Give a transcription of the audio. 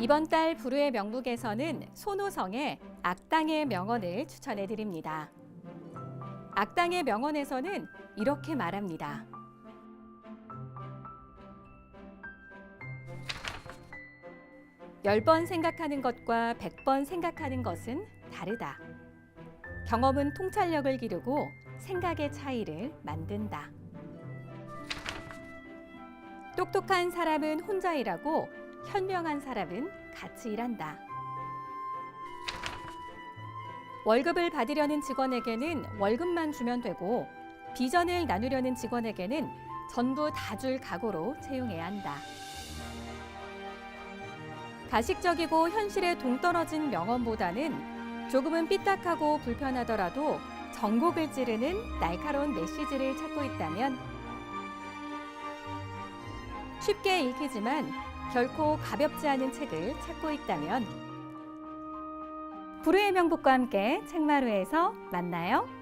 이번 달 부르의 명북에서는 손호성의 악당의 명언을 추천해 드립니다. 악당의 명언에서는 이렇게 말합니다. 열 번 생각하는 것과 백 번 생각하는 것은 다르다. 경험은 통찰력을 기르고 생각의 차이를 만든다. 똑똑한 사람은 혼자 일하고 현명한 사람은 같이 일한다. 월급을 받으려는 직원에게는 월급만 주면 되고 비전을 나누려는 직원에게는 전부 다 줄 각오로 채용해야 한다. 가식적이고 현실에 동떨어진 명언보다는 조금은 삐딱하고 불편하더라도 전곡을 찌르는 날카로운 메시지를 찾고 있다면 쉽게 읽히지만 결코 가볍지 않은 책을 찾고 있다면 불후의 명복과 함께 책마루에서 만나요.